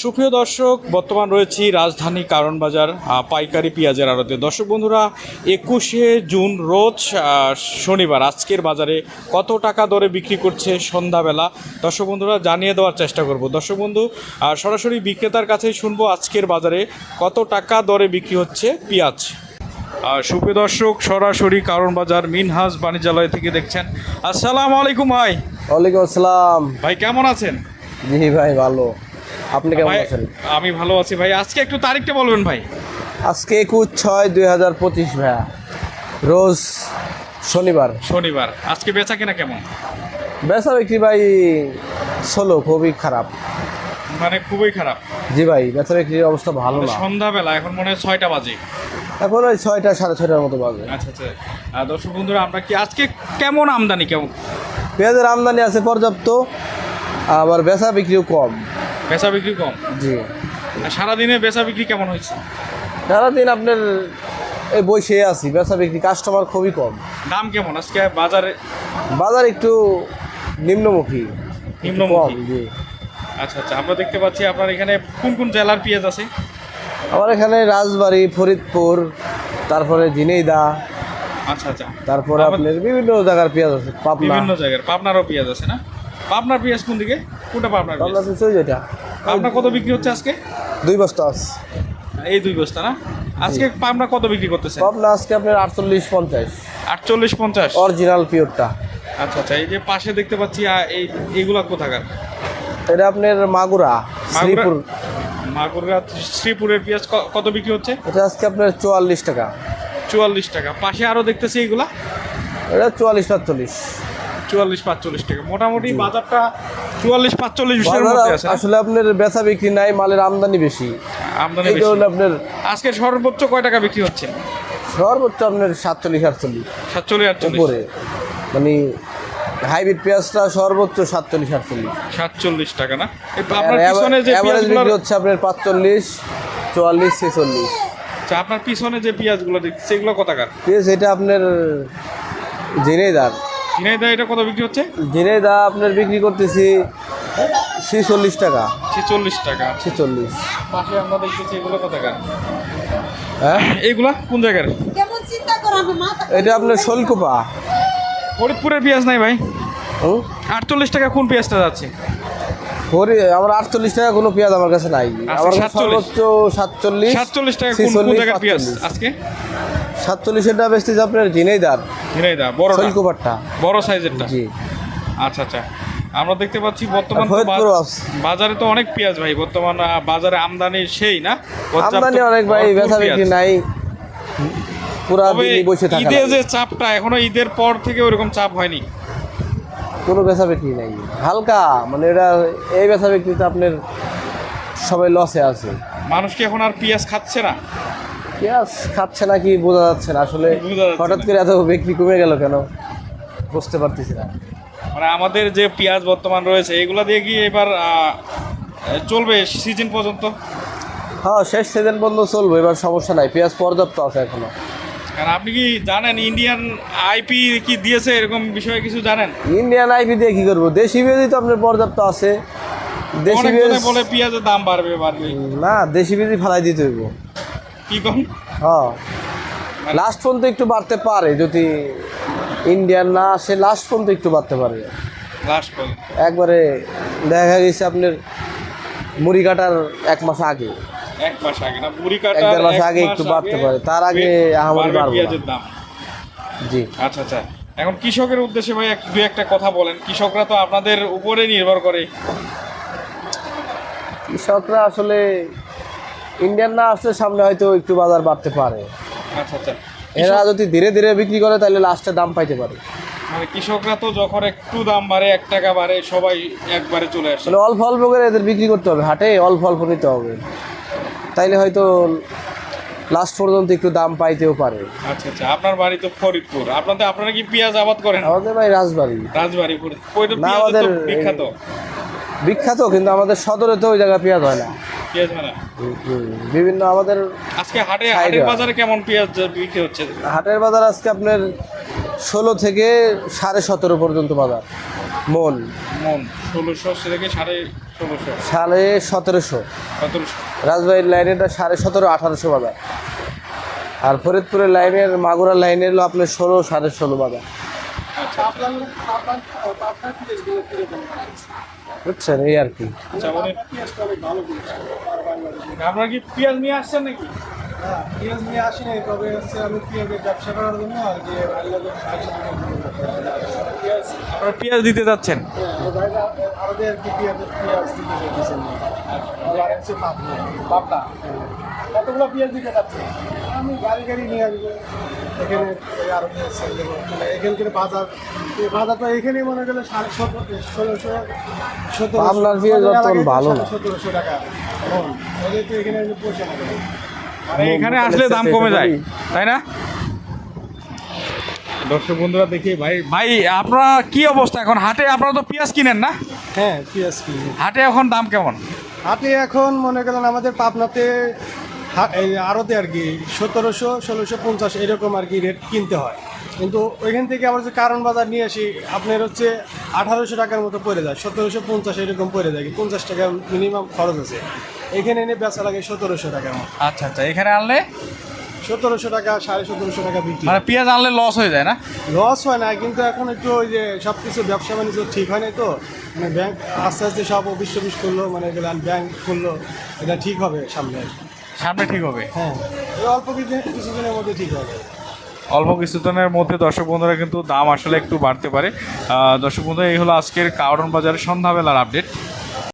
সুপ্রিয় দর্শক বর্তমান রয়েছি রাজধানী কারণ বাজার পাইকারি পেঁয়াজের আড়তে। দর্শক বন্ধুরা একুশে জুন রোজ শনিবার আজকের বাজারে কত টাকা দরে বিক্রি করছে সন্ধ্যাবেলা? দর্শক বন্ধুরা জানিয়ে দেওয়ার চেষ্টা করব। দর্শক বন্ধু সরাসরি বিক্রেতার কাছেই শুনব আজকের বাজারে কত টাকা দরে বিক্রি হচ্ছে পেঁয়াজ। আর সুপ্রিয় দর্শক সরাসরি কারণ বাজার মিনহাজ বাণিজ্যালয় থেকে দেখছেন। আসসালামু আলাইকুম ভাই। ওয়ালাইকুম আসসালাম। ভাই কেমন আছেন? জি ভাই ভালো। আপনি কেমন আছেন? আমি ভালো আছি ভাই। আজকে একটু তারিখটা বলবেন ভাই। আজকে একুশ ছয় দুই হাজার পঁচিশ ভাইয়া। রোজ শনিবার। শনিবার। আজকে বেচা কেনা কেমন? বেচা বিক্রি ভাই ষোলো খুবই খারাপ। মানে খুবই খারাপ। জি ভাই বেচা বিক্রির অবস্থা ভালো মানে না সন্ধ্যাবেলা এখন মনে হয় ছয়টা বাজে। এখন ওই ছয়টা সাড়ে ছয়টার মতো বাজে। আচ্ছা আচ্ছা। আর দর্শক বন্ধুরা আমরা কি আজকে কেমন আমদানি কেমন? পেঁয়াজের আমদানি আছে পর্যাপ্ত আবার বেচা বিক্রিও কম। বেচা বিক্রি কম? জি। সারাদিনে বেচা বিক্রি কেমন হয়েছে? সারাদিন আপনার এই বসে আছি বেচা বিক্রি কাস্টমার খুবই কম। দাম কেমন? আজকে বাজারে? বাজার একটু নিম্নমুখী। নিম্নমুখী। জি। আচ্ছা আচ্ছা আমরা দেখতে পাচ্ছি আপনার এখানে কোন কোন জেলার পেঁয়াজ আছে? আমার এখানে রাজবাড়ি ফরিদপুর তারপরে ঝিনেইদা আচ্ছা আচ্ছা। তারপরে আপনার বিভিন্ন জায়গার পেঁয়াজ আছে পাবনা। বিভিন্ন জায়গার পাবনারও পেঁয়াজ আছে না? পাবনার পেঁয়াজ কোন দিকে? কোনটা পাবনার পাবনা পেঁয়াজ তো ওই যেটা পাবনা কত বিক্রি হচ্ছে আজকে? দুই বস্তা আছে এই দুই বস্তা না? আজকে পাবনা কত বিক্রি করতেছে? পাবনা আজকে আপনার আটচল্লিশ পঞ্চাশ। আটচল্লিশ পঞ্চাশ? অরিজিনাল পিওরটা আচ্ছা আচ্ছা এই যে পাশে দেখতে পাচ্ছি এই এইগুলা কোথাকার? এটা আপনার মাগুরা শ্রীপুর। মাগুরা শ্রীপুরের পেঁয়াজ কত বিক্রি হচ্ছে? এটা আজকে আপনার চুয়াল্লিশ টাকা। চুয়াল্লিশ টাকা। পাশে আরও দেখতেছি এইগুলা? এটা চুয়াল্লিশ পাঁচচল্লিশ। চুয়াল্লিশ পাঁচচল্লিশ টাকা। মোটামুটি বাজারটা চুয়াল্লিশ পাঁচচল্লিশ এর মধ্যে আছে। আসলে আপনার বেচা বিক্রি নাই মালের আমদানি বেশি। আমদানি এই বেশি। আপনার আজকে সর্বোচ্চ কয় টাকা বিক্রি হচ্ছে? সর্বোচ্চ আপনার সাতচল্লিশ আটচল্লিশ। সাতচল্লিশ আটচল্লিশ। উপরে। মানে হাইব্রিড পেঁয়াজটা সর্বোচ্চ সাতচল্লিশ আটচল্লিশ। সাতচল্লিশ টাকা না? আপনার পিছনে যে অ্যাভারেজ বিক্রি হচ্ছে আপনার পাঁচচল্লিশ চুয়াল্লিশ ছেচল্লিশ। আচ্ছা, আপনার পিছনে যে পেঁয়াজগুলো দেখছি সেগুলো কতাকার পেঁয়াজ এটা আপনার জিনেদার ঝিনাইদা এটা কত বিক্রি হচ্ছে? জিনেদা আপনার বিক্রি করতেছি ছেচল্লিশ টাকা। ছেচল্লিশ টাকা। ছেচল্লিশ। পাশে আমরা দেখতেছি এগুলো কতাকার হ্যাঁ? এইগুলা কোন জায়গার? কেমন চিন্তা করো আমি মাথা এটা আপনার শোলকুপা। ফরিদপুরের পেঁয়াজ নাই ভাই? আটচল্লিশ টাকা কোন পেঁয়াজটা যাচ্ছে? আমার আটচল্লিশ টাকা কোনো পেঁয়াজ আমার কাছে নাই। আমার সর্বোচ্চ সাতচল্লিশ সাতচল্লিশ টাকা কোন জায়গার পেঁয়াজ। আজকে? সাতচল্লিশেরটা বেচতেছে আপনার জিনেদার ঝিনাইদা বড় শোলকুপারটা বড় সাইজেরটা? জি। আচ্ছা আচ্ছা। আমরা দেখতে পাচ্ছি বর্তমান। বাজারে তো অনেক পেঁয়াজ ভাই বর্তমান বাজারে আমদানি সেই না? আমদানি অনেক ভাই ভরপুর বেচা বিক্রি নাই। পুরা দিনই বসে থাকা ঈদে লাগে। যে চাপটা এখনও ঈদের পর থেকে ওরকম চাপ হয়নি। কোনো বেচা বিক্রি নাই। হালকা মানে এটা এই বেচা বিক্রিতে আপনার সবাই লসে আছে। মানুষ কি এখন আর পেঁয়াজ খাচ্ছে না? পেঁয়াজ খাচ্ছে না। কি বোঝা যাচ্ছে না। আসলে হঠাৎ করে এত বিক্রি কমে গেল কেন? বুঝতে পারতেছি না। মানে আমাদের যে পেঁয়াজ বর্তমান রয়েছে এগুলো দিয়ে কি এবার চলবে সিজন পর্যন্ত? হ্যাঁ শেষ সিজন বন্ধ চলবে এবার সমস্যা নাই। পেঁয়াজ পর্যাপ্ত আছে এখনও। কারণ আপনি কি জানেন ইন্ডিয়ান আইপি কি দিয়েছে এরকম বিষয়ে কিছু জানেন? ইন্ডিয়ান আইপি দিয়ে কি করব? দেশি পেঁয়াজই তো আপনার পর্যাপ্ত আছে। দেশি পেঁয়াজ বলে পেঁয়াজের দাম বাড়বে বাড়বে। না দেশি পেঁয়াজই ফেলাই দিতে হইব। কি কম? হ্যাঁ। লাস্ট পর্যন্ত একটু বাড়তে পারে যদি ইন্ডিয়ান না আসে লাস্ট পর্যন্ত একটু বাড়তে পারে। লাস্ট পর্যন্ত। একবারে দেখা গেছে আপনার মুড়ি কাটার এক মাস আগে। এক মাস আগে না বুড়ি এক দেড় মাস আগে একটু বাড়তে পারে তার আগে আহামরি বাড়বে দাম। জি। আচ্ছা আচ্ছা। এখন কৃষকের উদ্দেশ্যে ভাই এক দুই একটা কথা বলেন কৃষকরা তো আপনাদের উপরে নির্ভর করে। কৃষকরা আসলে ইন্ডিয়ান না আসলে সামনে হয়তো একটু বাজার বাড়তে পারে। আচ্ছা আচ্ছা। এরা যদি ধীরে ধীরে বিক্রি করে তাহলে লাস্টে দাম পাইতে পারে। মানে কৃষকরা তো যখন একটু দাম বাড়ে এক টাকা বাড়ে সবাই একবারে চলে আসে। মানে অল্প অল্প করে এদের বিক্রি করতে হবে হাটে অল্প অল্প নিতে হবে। তাইলে হয়তো লাস্ট পর্যন্ত একটু দাম পাইতেও পারে। আচ্ছা আচ্ছা। আপনার বাড়ি তো ফরিদপুর। আপনাদের আপনারা কি পেঁয়াজ আবাদ করেন? আমাদের ভাই রাজবাড়ি। রাজবাড়ি ফরিদপুর। আমাদের- বিখ্যাত। বিখ্যাত কিন্তু আমাদের সদরে তো ওই জায়গায় পেঁয়াজ হয় না। পেঁয়াজ মানে? বিভিন্ন আমাদের আজকে হাটে হাটের। বাজারে কেমন পেঁয়াজ বিক্রি হচ্ছে? হাটের বাজার আজকে আপনার ষোলো থেকে সাড়ে সতেরো পর্যন্ত বাজার। মন। মন ষোলোশো থেকে সাড়ে ষোলোশো। সাড়ে সতেরোশো। সতেরোশো। রাজবাড়ির লাইনেরটা সাড়ে সতেরো আঠারোশো বাজার। আর ফরিদপুরের লাইনের মাগুরার লাইনের হলো আপনার ষোলো সাড়ে ষোলো বাজার। বুঝছেন এই আর কি। আচ্ছা আপনারা কি পেঁয়াজ নিয়ে আসছেন নাকি? পেঁয়াজ নিয়ে আসিনি তবে হচ্ছে আমি পেঁয়াজের ব্যবসা করার জন্য আর কি পেঁয়াজ আপনারা পেঁয়াজ দিতে যাচ্ছেন? আর কি পেঁয়াজের পেঁয়াজ দিতে পাবনা পাবনা কতগুলো পেঁয়াজ দিতে চাচ্ছে আমি গাড়ি গাড়ি নিয়ে আসব। এখানে ওই আরবে সেল দেবো মানে বাজার এই বাজারটা এখানেই মনে গেলে সাড়ে সতেরো ষোলোশো সতেরো পাবনার পেঁয়াজ বর্তমান ভালো সতেরোশো টাকা। ওদের তো এখানে পয়সা না মানে এখানে আসলে দাম কমে যায় তাই না? দর্শক বন্ধুরা দেখি ভাই ভাই আপনারা কি অবস্থা এখন? হাটে আপনারা তো পেঁয়াজ কিনেন না? হ্যাঁ পেঁয়াজ কিনি। হাটে এখন দাম কেমন? হাটে এখন মনে করেন আমাদের পাবনাতে আড়তে আর কি সতেরোশো ষোলোশো পঞ্চাশ এরকম আর কি রেট কিনতে হয়। কিন্তু ওইখান থেকে আমরা যে কারণ বাজার নিয়ে আসি আপনার হচ্ছে আঠারোশো টাকার মতো পড়ে যায় সতেরোশো পঞ্চাশ এরকম পড়ে যায় পঞ্চাশ টাকা মিনিমাম খরচ আছে। এখানে এনে বেচা লাগে সতেরোশো টাকার মতো। আচ্ছা আচ্ছা এখানে আনলে? সতেরোশো টাকা সাড়ে সতেরোশো টাকা বিক্রি। মানে পেঁয়াজ আনলে লস হয়ে যায় না? লস হয় না কিন্তু এখন একটু ওই যে সব কিছু ব্যবসা বাণিজ্য ঠিক হয় নাই তো মানে ব্যাংক আস্তে আস্তে সব অফিস টফিস করল মানে গেলাম ব্যাংক খুললো এটা ঠিক হবে সামনে সামনে ঠিক হবে? হ্যাঁ। অল্প কিছুদিনের মধ্যে ঠিক হবে। অল্প কিছুদিনের মধ্যে দর্শক বন্ধুরা কিন্তু দাম আসলে একটু বাড়তে পারে। দর্শক বন্ধুরা এই হলো আজকের কারণ বাজারের সন্ধ্যাবেলার আপডেট